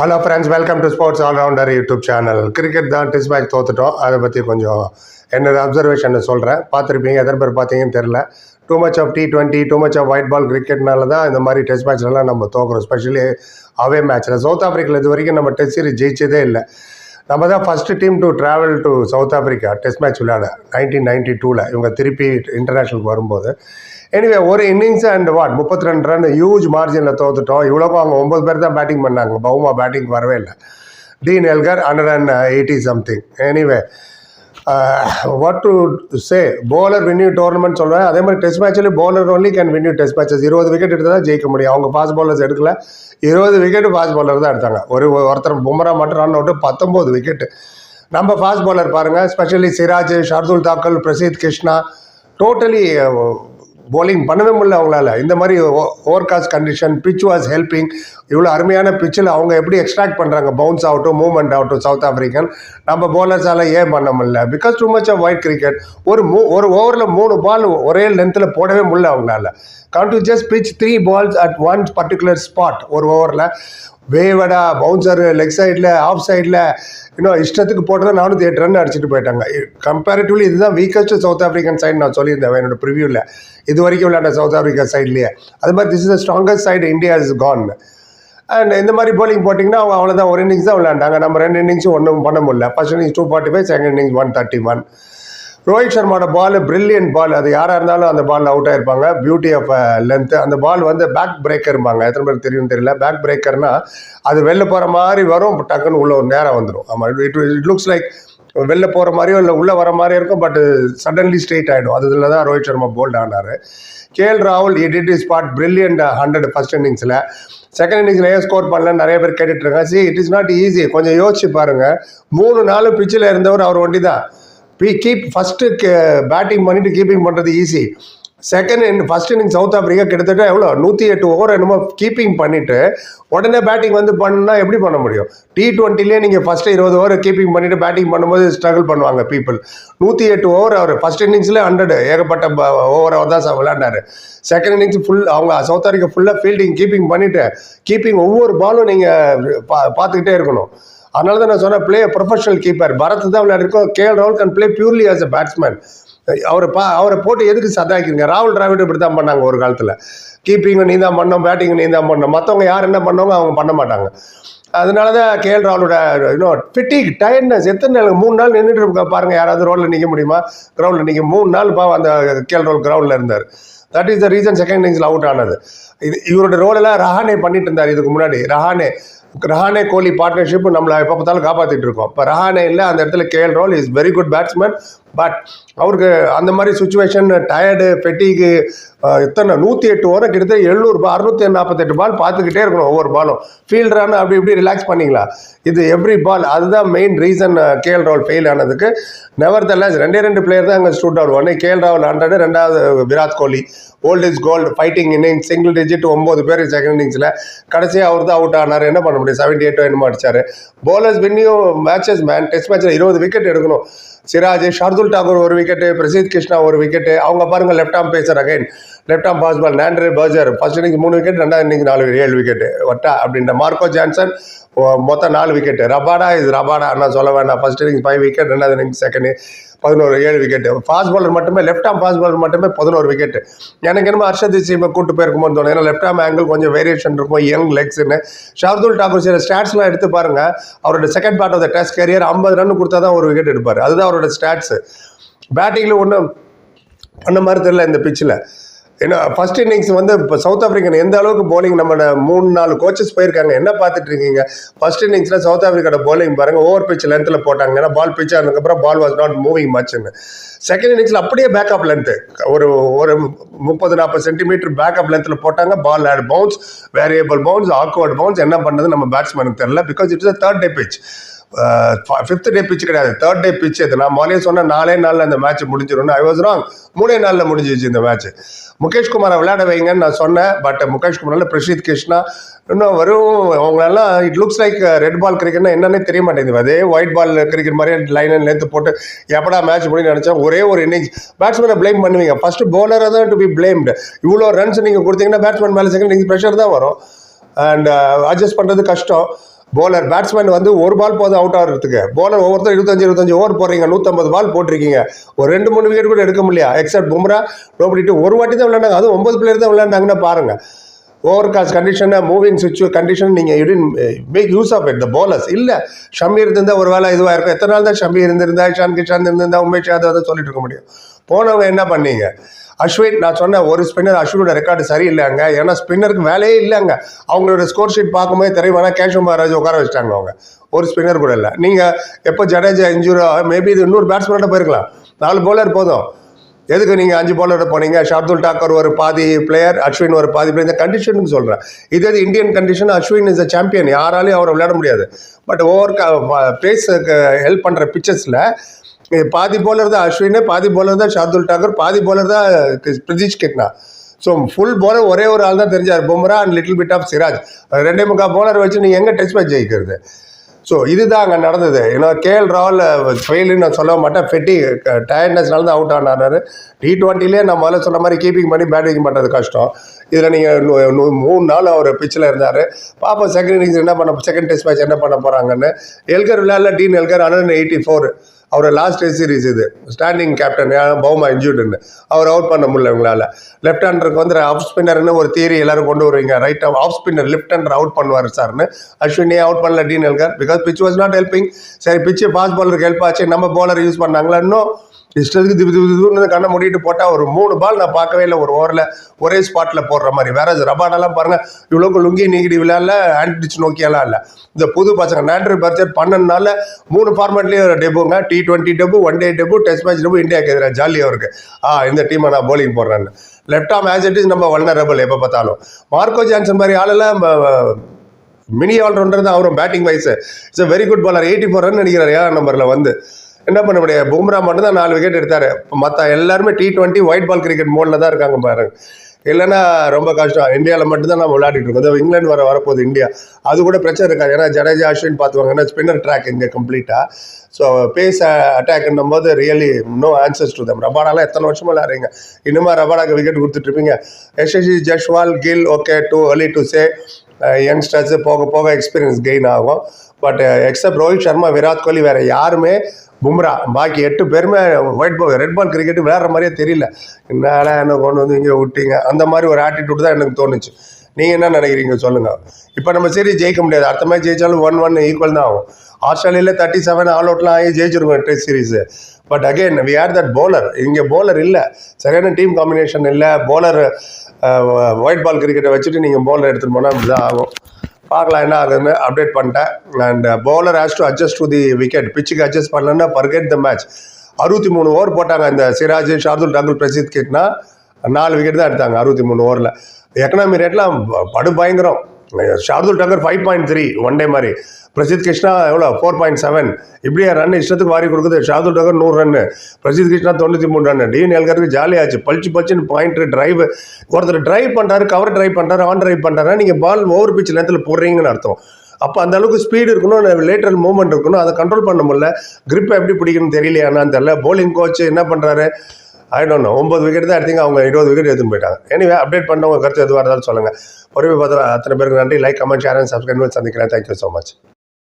Hello friends welcome to sports allrounder YouTube channel cricket தான் test match தோத்துட்டோம். அதை பற்றி கொஞ்சம் என்னோட அப்சர்வேஷனை சொல்கிறேன் பார்த்துருப்பீங்க எத்தனை பேர் பார்த்தீங்கன்னு தெரில too much of T twenty too much of white ball கிரிக்கெட்னால தான் இந்த மாதிரி டெஸ்ட் மேட்ச்லலாம் நம்ம தோக்குறோம் ஸ்பெஷலி அவே மேட்ச்சில் சவுத் ஆஃப்ரிக்காவில் இது வரைக்கும் நம்ம டெஸ்ட் சீரிஸ் ஜெயிச்சதே இல்லை. நம்ம தான் first team to travel to South Africa test match விளையாட நைன்டீன் நைன்டி டூவில் இவங்க திருப்பி இன்டர்நேஷ்னலுக்கு வரும்போது. எனிவே ஒரு இன்னிங்ஸ் அண்ட் வாட் முப்பத்தி ரெண்டு ரன் ஹியூஜ் மார்ஜினில் தோத்துட்டோம். இவ்வளோக்கும் அவங்க ஒம்பது பேர் தான் பேட்டிங் பண்ணாங்க. பவுமா பேட்டிங் வரவே இல்லை. Dean Elgar hundred and eighty something anyway what to say bowler win tournament சொல்கிறேன் அதே மாதிரி test மேட்ச்லேயும் bowler only can win you test matches இருபது விக்கெட் எடுத்து தான் ஜெயிக்க முடியும். அவங்க ஃபாஸ்ட் பாலர்ஸ் எடுக்கல. இருபது விக்கெட்டு ஃபாஸ்ட் பாலர் தான் எடுத்தாங்க. ஒரு ஒருத்தர் பும்ரா மட்டும் ரன் அவுட்டு பத்தொம்போது விக்கெட்டு நம்ம ஃபாஸ்ட் பாலர் பாருங்கள் specially Siraj Shardul Thakur Prasidh Krishna. Totally uh, bowling பண்ணவே முடியல அவங்களால. இந்த மாதிரி overcast condition pitch was helping இவ்வளோ அருமையான பிச்சில் அவங்க எப்படி எக்ஸ்ட்ராக்ட் பண்ணுறாங்க பவுன்ஸ் ஆகட்டும் மூவ்மெண்ட் ஆகட்டும் சவுத் ஆஃப்ரிக்கன் நம்ம bowlers-ஆல ஏன் பண்ண முடியல? Because too much of white cricket ஒரு மூ ஒரு ஓவரில் மூணு பால் ஒரே லென்த்தில் போடவே முடியல அவங்களால. Can to just pitch three balls at one particular spot ஒரு ஓவரில் வேவடா பவுன்சர் லெக் சைடில் ஆஃப் சைடில் இன்னும் இஷ்டத்துக்கு போட்டதை நானூற்றி எட்டு ரன் அடிச்சுட்டு போயிட்டாங்க. கம்பேரிட்டிவ்லி இதுதான் வீக்கஸ்ட் சவுத் ஆஃப்ரிக்கன் சைடு நான் சொல்லியிருந்தேன் என்னோட ப்ரிவியூவில் இது வரைக்கும் விளையாண்ட சவுத் ஆஃப்ரிக்கா சைட்லேயே அது மாதிரி this is the strongest side India is gone and இந்த மாதிரி போலிங் போட்டிங்கன்னா அவங்க அவ்வளோதான் ஒரு இன்னிங்ஸ் தான் விளையாண்டாங்க. நம்ம ரெண்டு இன்னிங்ஸும் ஒன்றும் பண்ண முடியல. First innings two forty five second innings one thirty one Rohit சர்மாவோட ball brilliant ball அது யாராக இருந்தாலும் அந்த பால் அவுட் ஆயிருப்பாங்க. பியூட்டி ஆஃப் லென்த்து அந்த பால் வந்து பேக் பிரேக்கர்பாங்க எத்தனை பேருக்கு தெரியும் தெரியல. பேக் பிரேக்கர்னா அது வெளில போகிற மாதிரி வரும் டக்குன்னு உள்ள ஒரு நேரம் வந்துடும் ஆமாம் இட் இட் லுக்ஸ் லைக் வெளில போகிற மாதிரியோ இல்லை உள்ளே வர மாதிரியும் இருக்கும் பட் சடன்லி ஸ்ட்ரெயிட் ஆகிடும் அதில் தான் ரோஹித் சர்மா போல்ட் ஆனார். கேஎல் ராகுல் it is spot brilliant hundred first இன்னிங்ஸில் செகண்ட் இன்னிங்ஸில் ஏன் ஸ்கோர் பண்ணலன்னு நிறைய பேர் கேட்டுட்டு இருக்காங்க. See it is not easy கொஞ்சம் யோசிச்சு பாருங்க. மூணு நாலு பிச்சில் இருந்தவர் அவர் ஒண்டி தான் பி கீப் ஃபஸ்ட்டு பேட்டிங் பண்ணிட்டு கீப்பிங் பண்ணுறது easy second in first inning South Africa கிட்டத்தட்ட எவ்வளோ? நூற்றி எட்டு ஓவர் என்னமோ கீப்பிங் பண்ணிவிட்டு உடனே பேட்டிங் வந்து பண்ணால் எப்படி பண்ண முடியும்? டி டுவெண்ட்டிலே நீங்கள் ஃபஸ்ட்டு இருபது ஓவர் கீப்பிங் பண்ணிவிட்டு பேட்டிங் பண்ணும்போது ஸ்ட்ரகிள் பண்ணுவாங்க பீப்புள் நூற்றி எட்டு ஓவர் அவர் ஃபர்ஸ்ட் இன்னிங்ஸில் ஹண்ட்ரட் ஏகப்பட்ட ஓவர் அவர் தான் சார் செகண்ட் இன்னிங்ஸ் ஃபுல் அவங்க சவுத் ஆஃப்ரிக்கா ஃபுல்லாக ஃபீல்டிங் கீப்பிங் பண்ணிவிட்டு கீப்பிங் ஒவ்வொரு பாலும் நீங்கள் பா பார்த்துக்கிட்டே இருக்கணும். அதனால தான் நான் சொன்னேன் பிளே ப்ரொஃபஷனல் கீப்பர் பரத் தான் விளையாடிருக்கோம் கேஎல் ராகுல் can play purely as a batsman அவரை பா அவரை போட்டு எதுக்கு சதாக்கிறீங்க ராகுல் டிராவிட் இப்படி தான் பண்ணாங்க ஒரு காலத்தில். கீப்பிங்கு நீ தான் பண்ணோம் பேட்டிங் நீ தான் பண்ணோம். மற்றவங்க யார் என்ன பண்ணவங்க அவங்க பண்ண மாட்டாங்க. அதனால தான் கேஎல் ராகுலோட இன்னும் ஃபிட்டிக் டயர்ட்னஸ் எத்தனை நாள் மூணு நாள் நின்றுட்டு இருக்க பாருங்க. யாராவது ரோலில் நிற்க முடியுமா? கிரவுண்டில் நிற்க மூணு நாள் பாவம் அந்த கேஎல் ராகுல் கிரவுண்டில் இருந்தார். That is the reason second இன்னிங்ஸில் அவுட் ஆனது. இது இவரோட ரோலெல்லாம் ரஹானே பண்ணிட்டு இருந்தார். இதுக்கு முன்னாடி ரஹானே. ரஹானே கோலி பார்ட்னர்ஷிப் நம்மளை எப்போ பார்த்தாலும் காப்பாற்றிட்டு இருக்கோம். இப்போ ரஹானே இல்லை அந்த இடத்துல KL Rahul is very good batsman but அவருக்கு அந்த மாதிரி சுச்சுவேஷன் டயர்டு பெட்டிக்கு இத்தனை நூற்றி எட்டு ஓரம் கிட்டத்தட்ட எழுநூறு பால் அறுநூத்தி நாற்பத்தெட்டு பால் பார்த்துக்கிட்டே இருக்கணும் ஒவ்வொரு பாலும் ஃபீல்டரான அப்படி இப்படி ரிலாக்ஸ் பண்ணிங்களா? இது எவ்ரி பால் அதுதான் main reason KL Rahul fail ஆனதுக்கு. நெவர் தல்லாஸ் ரெண்டே ரெண்டு பிளேயர் தான் அங்கே ஸ்டூட் அவுட் ஒன்று கேஎல் ராவல் ஹண்ட்ரட் ரெண்டாவது Virat Kohli. Old is gold fighting innings single digit ஒம்பது பேர் செகண்ட் இன்னிங்ஸில் கடைசியாக அவர் தான் அவுட் ஆனார். என்ன பண்ண முடியும்? செவன்டி எயிட்டோ என்னமோ அடிச்சார். போலர்ஸ் வின்னியும் மேட்சஸ் மேன் டெஸ்ட் மேட்ச்சில் இருபது விக்கெட் எடுக்கணும். சிராஜ் அப்துல் டாகூர் ஒரு விக்கெட்டு பிரசீத் கிருஷ்ணா ஒரு விக்கெட்டு அவங்க பாருங்க left arm pacer again left arm fast bowl Nandre Burger first innings மூணு விக்கெட் ரெண்டாவது இன்னிங்ஸ் நாலு ஏழு விக்கெட் ஒட்டா அப்படின்ற மார்க்கோ ஜான்சன் மொத்தம் நாலு விக்கெட்டு ரபாடா இது ரபாடா நான் சொல்ல வேண்டாம். ஃபர்ஸ்ட் இன்னிங்ஸ் ஃபைவ் விக்கெட் ரெண்டாவது இன்னிங்ஸ் செகண்ட் பதினோரு ஏழு விக்கெட்டு ஃபாஸ்ட் பாலர் மட்டுமே லெஃப்ட் ஆம் ஃபாஸ்ட் பாலர் மட்டுமே பதினோரு விக்கெட்டு எனக்கு என்னமோ ஹர்ஷத் சீமை கூட்டு போயிருக்குமோ தோணும் ஏன்னா லெஃப்ட் ஆம் ஆங்கிள் கொஞ்சம் வேரியேஷன் இருக்கும் யங் லெக்ஸ்னு ஷார்துல் டாக்கூர் சில ஸ்டாட்ஸ்லாம் எடுத்து பாருங்க. அவரோட second part of the test career ஐம்பது ரன் கொடுத்தா தான் ஒரு விக்கெட் எடுப்பார். அதுதான் அவரோட ஸ்டாட்ஸு பேட்டிங்கில் ஒன்றும் பண்ண மாதிரி தெரியல இந்த பிச்சில் ஏன்னா ஃபர்ஸ்ட் இன்னிங்ஸ் வந்து இப்போ சவுத் ஆஃப்ரிக்கன் எந்த அளவுக்கு போலிங் நம்மளோட மூணு நாலு கோச்சஸ் போயிருக்காங்க என்ன பார்த்துட்டு இருக்கீங்க? ஃபர்ஸ்ட் இன்னிங்ஸில் சவுத் ஆஃப்ரிக்காவோட போலிங் பாருங்க ஓவர் பிச் லென்த்தில் போட்டாங்க. ஏன்னா பால் பிச் ஆனதுக்கப்புறம் பால் வாஸ் நாட் மூவிங் மச்சுன்னு செகண்ட் இன்னிங்ஸில் அப்படியே பேக்கப் லென்த்து ஒரு ஒரு முப்பது நாற்பது சென்டிமீட்டர் பேக்கப் லென்த்தில் போட்டாங்க ball odd bounce variable bounce awkward bounce என்ன பண்ணது நம்ம பேட்ஸ்மேனுக்கு தெரியல because it's a third day pitch fifth day pitch கிடையாது. தேர்ட் டே பிச்சு இது நான் முதலே சொன்ன நாலே நாளில் அந்த மேட்ச் முடிஞ்சிடும் ஐ வாஸ் ராங் மூணே நாளில் முடிஞ்சிச்சு இந்த மேட்ச் முகேஷ் குமாரை விளையாட வைங்கன்னு நான் சொன்னேன். பட் முகேஷ் குமாரில் பிரஷித் கிருஷ்ணா. இன்னும் வரும். அவங்களெல்லாம் it looks like red ball கிரிக்கெட்னா என்னன்னே தெரிய மாட்டேங்குது. அதே ஒயிட் பால் கிரிக்கெட் மாதிரியே லைன் அண்ட் போட்டு எப்படா மேட்ச் முடியும் நினச்சேன். ஒரே ஒரு இன்னிங்ஸ் பேட்ஸ்மேனை ப்ளேம் பண்ணுவீங்க. ஃபர்ஸ்ட் பவுலரை தான் டு பி பிளேம்டு இவ்வளோ ரன்ஸ் நீங்கள் கொடுத்தீங்கன்னா பேட்ஸ்மேன் மேலே செகண்ட் நீங்கள் ப்ரெஷர் தான் வரும். அண்ட் அட்ஜஸ்ட் பண்ணுறது கஷ்டம். போலர் பேட்ஸ்மேன் வந்து ஒரு பால் போதும் அவுட் ஆகிறதுக்கு போலர் ஒவ்வொருத்தரும் இருபத்தஞ்சு இருபத்தஞ்சு ஓவர் போடுறீங்க. நூற்றம்பது பால் போட்டிருக்கீங்க. ஒரு ரெண்டு மூணு விக்கெட் கூட எடுக்க முடியல. எக்ஸப்ட் பும்ரா நோபடிட்டு ஒரு வாட்டி தான் விளையாண்டாங்க. அதுவும் ஒன்பது பிளேயர் தான் விளையாண்டாங்கன்னு பாருங்க. ஓவர் காஸ்ட் கண்டிஷனை மூவிங் சுச்சுவே கண்டிஷன் நீங்கள் யூடின் make use of it the bowlers இல்லை ஷமி இருந்தால் ஒரு வேலை இதுவாக இருக்கும். எத்தனை நாள் தான் ஷமி இருந்திருந்தா இஷான் கிஷான் இருந்திருந்தா உமேஷ் யாதவ் தான் சொல்லிட்டு இருக்க முடியும். போனவங்க என்ன பண்ணீங்க? அஸ்வின் நான் சொன்ன ஒரு ஸ்பின்னர் அஸ்வினோட ரெக்கார்டு சரியில்லைங்க. ஏன்னா ஸ்பின்னருக்கு வேலையே இல்லைங்க. அவங்களோட ஸ்கோர் ஷீட் பார்க்கும்போது தெரியும் வேணா கேஷவ் மகாராஜ் உட்கார வச்சிட்டாங்க அவங்க. ஒரு ஸ்பின்னர் கூட இல்லை. நீங்கள் எப்போ ஜடேஜா இன்ஜூரோ மேபி இது இன்னொரு பேட்ஸ்மேனோட போயிருக்கலாம். நாலு போலர் போதும். எதுக்கு நீங்கள் அஞ்சு பாலோட போனீங்க? ஷார்துல் டாக்கர் ஒரு பாதி பிளேயர் அஸ்வின் ஒரு பாதி பிளேயர் இந்த கண்டிஷனுக்கு சொல்கிறேன் இதே இது Indian condition Ashwin is a champion யாராலையும் அவரை விளையாட முடியாது. பட் ஓவர் பேஸுக்கு ஹெல்ப் பண்ணுற பிச்சர்ஸில் பாதி போலர் தான் அஸ்வின் பாதி போலர் தான் ஷார்துல் டாக்கர் பாதி போலர் தான் Prasidh Krishna so full bowler ஒரே ஒரு ஆள் தான் தெரிஞ்சார். Bumrah and little bit of Siraj ரெண்டே முக்கால் போலர் வச்சு நீங்கள் எங்கே டெஸ்ட் மேட்ச் ஜெயிக்கிறது? ஸோ இதுதான் அங்கே நடந்தது. ஏன்னா கேஎல் ராவல் ஃபெயிலுன்னு நான் சொல்ல மாட்டேன். ஃபெட்டி டயர்ட்னஸ்னால தான் அவுட் ஆனார். டி டுவெண்ட்டிலே நான் முதல்ல சொன்ன மாதிரி கீப்பிங் பண்ணி பேட்டிங் பண்ணுறது கஷ்டம். இதில் நீங்கள் மூணு நாள் அவர் பிச்சில் இருந்தார். பாப்பா செகண்ட் இன்னிங்ஸ் என்ன பண்ண செகண்ட் டெஸ்ட் மேட்ச் என்ன பண்ண போகிறாங்கன்னு எல்கர் விளையாடல Dean Elgar hundred eighty four அவர் லாஸ்ட் டெஸ்ட் சீரிஸ் இது. ஸ்டாண்டிங் கேப்டன் பவுமா இன்ஜூர்டுன்னு அவர் அவுட் பண்ண முடியல இவங்களால். லெஃப்ட் ஹேண்டருக்கு வந்து ஆஃப் ஸ்பின்னர்னு ஒரு தியரி எல்லாரும் கொண்டு வருவீங்க. Right off spinner left hander out பண்ணுவார் சார்னு அஸ்வினியே அவுட் பண்ணல? Dean Elgar because pitch was not helping சரி பிச்சு ஃபாஸ்ட் பாலருக்கு ஹெல்ப் ஆச்சு. நம்ம பாலர் யூஸ் பண்ணாங்களா? இன்னும் இஷ்டத்துக்கு திப்பு திப்பு திப்புன்னு கண்ணை மூடிட்டு போட்டால் ஒரு மூணு பால் நான் பார்க்கவே இல்லை. ஒரு ஓவரில் ஒரே ஸ்பாட்டில் போடுற மாதிரி. வேற ரபாடெல்லாம் பாருங்கள் இவ்வளோக்கு லுங்கி நீக்கிடி விளையாடல ஆன்டிச் நோக்கியெல்லாம் இல்லை. இந்த புது பசங்க நாண்ட்ரி பர்ச்சேட் பண்ணனால மூணு ஃபார்மேட்லேயும் டெபுங்க T twenty debut one day debut test match debut இந்தியாவுக்கு எதிராக ஜாலியாக இருக்குது ஆ இந்த டீமை நான் போலிங் போடுறேன்னு. Left arm as it is நம்ம வல்னரபிள் எப்போ பார்த்தாலும். மார்க்கோ ஜான்சன் மாதிரி ஆளெல்லாம் மினி ஆல்ரவுண்டர் தான். அவரும் batting wise it's very good bowler eighty four run அடிக்கிறார். ஏழாம் நம்பரில் வந்து. என்ன பண்ண முடியாது? பும்ரா மட்டும் தான் நாலு விக்கெட் எடுத்தார். மற்ற எல்லாருமே T twenty white ball cricket mode தான் இருக்காங்க பாருங்க. இல்லைன்னா ரொம்ப கஷ்டம். இந்தியாவில் மட்டும்தான் நம்ம விளையாடிட்டு இருக்கோம். இதோ இங்கிலாந்து வர வரப்போகுது இந்தியா. அது கூட பிரச்சனை இருக்காது. ஏன்னா ஜடேஜா அஸ்வின் பார்த்துவாங்க. ஏன்னா ஸ்பின்னர் ட்ராக் இங்கே கம்ப்ளீட்டாக ஸோ பேஸ் அட்டாக்ன்னும் போது really no answers to them ரபாடாலாம் எத்தனை வருஷமா விளையாடுறீங்க? இன்னுமா ரபாடாக்கு விக்கெட் கொடுத்துட்ருப்பீங்க எஸ்எஸ்சி ஜஷ்வால் கில் ஓகே டூ அலி டு சே யங்ஸ்டர்ஸ் போக போக எக்ஸ்பீரியன்ஸ் கெயின் ஆகும். But except uh, Rohit Sharma Virat Kohli வேற யாருமே பும்ரா. பாக்கி எட்டு பேருமே white ball red ball cricket விளையாடுற மாதிரியே தெரியல. என்னால என்ன கொண்டு வந்து இங்கே விட்டீங்க? அந்த மாதிரி ஒரு ஆட்டிடியூட் தான் எனக்கு தோணுச்சு. நீங்கள் என்ன நினைக்கிறீங்க? சொல்லுங்கள் இப்போ நம்ம சரி ஜெயிக்க முடியாது. அடுத்த மேட்ச் ஜெயிச்சாலும் ஒன் ஒன் ஈக்குவல் தான் ஆகும். ஆஸ்திரேலியாவில் தேர்ட்டி செவன் ஆல் அவுட்லாம் ஆகி ஜெயிச்சிருக்கோம் test series but again we are that bowler இங்கே போலர் இல்லை. சரியான டீம் காம்பினேஷன் இல்லை. போலர் ஒயிட் பால் கிரிக்கெட்டை வச்சுட்டு நீங்கள் போலர் எடுத்துகிட்டு போனால் இப்படி தான் ஆகும். பார்க்கலாம் என்ன ஆகுதுன்னு அப்டேட் பண்ணிட்டேன். And bowler has to adjust to the wicket பிச்சுக்கு adjust பண்ணலன்னா பர்கெட் த மேட்ச் அறுபத்தி மூணு ஓவர் போட்டாங்க இந்த சிராஜ் ஷார்துல் டாக்குல் பிரசித் கிட்னா நாலு விக்கெட் தான் எடுத்தாங்க அறுபத்தி மூணு ஓவரில் எக்கனாமி ரேட்லாம் படு பயங்கரம் Shardul Thakur five point three one day மாதிரி. பிரசித் கிருஷ்ணா எவ்வளோ? ஃபோர் பாயிண்ட் செவன் இப்படியே ரன் இஷ்டத்துக்கு வாரி கொடுக்குது. ஷார்துல் டக்கர் நூறு ரன்னு பிரசித் கிருஷ்ணா தொண்ணூற்றி மூணு ரன் டிஎன் எல்கருக்கு ஜாலியாச்சு. பளிச்சு பளிச்சுன்னு பாயிண்ட் டிரைவ் ஒருத்தர் டிரைவ் பண்ணுறாரு கவர் டிரைவ் பண்ணுறாரு ஆன் டிரைவ் பண்ணுறாரு நீங்கள் பால் ஓவர் பிச் நேரத்தில் போடுறீங்கன்னு அர்த்தம். அப்போ அந்த அளவுக்கு ஸ்பீடு இருக்கணும் லேட்டரல் மூவ்மெண்ட் இருக்கணும். அதை கண்ட்ரோல் பண்ண முடியல. கிரிப்பை எப்படி பிடிக்கணும்னு தெரியலையானான்னு தெரியல. போலிங் கோச் என்ன பண்ணுறாரு ஐ டோன்ட் நோ ஒன்பது விக்கெட் தான் எடுத்தீங்க அவங்க இருபது விக்கெட் எடுத்துன்னு போயிட்டாங்க. எனிவே அப்டேட் பண்ண உங்கள் கருத்து எதுவாக இருந்தாலும் சொல்லுங்கள் பொறுமை பார்த்தா அத்தனை பேருக்கு நன்றி. Like comment share and subscribe சந்திக்கிறேன். Thank you so much